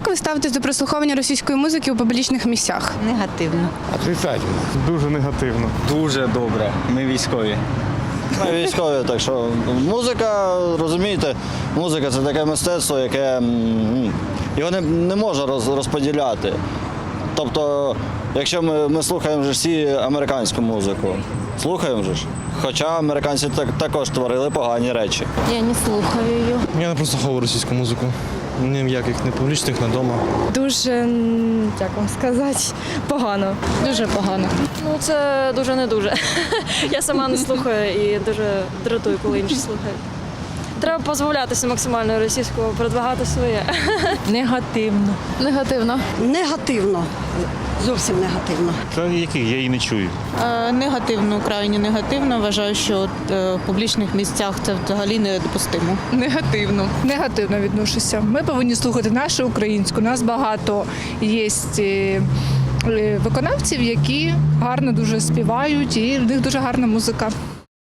Як ви ставитесь до прослуховування російської музики у публічних місцях? Негативно. Отрицательно. Дуже негативно. Дуже добре. Ми військові. Ми військові, так що музика, розумієте, музика це таке мистецтво, яке його не, не можна розподіляти. Тобто, якщо ми, ми слухаємо вже всі американську музику, слухаємо же ж. Хоча американці так, також творили погані речі. Я не слухаю її. Я не просто прослуховую російську музику. Ніяких не публічних, не вдома. Дуже, як вам сказати, погано. Дуже погано. Ну це дуже не дуже. Я сама не слухаю і дуже дратую, коли інші слухають. Треба позбавлятися максимально російського, продвигати своє. Негативно. Негативно. Негативно. Зовсім негативно. Та який? Я її не чую. Е, Негативно, крайні негативно. Вважаю, що от, е, в публічних місцях це взагалі недопустимо. Негативно. негативно відношуся. Ми повинні слухати нашу українську. У нас багато є е, е, виконавців, які гарно дуже співають, і в них дуже гарна музика.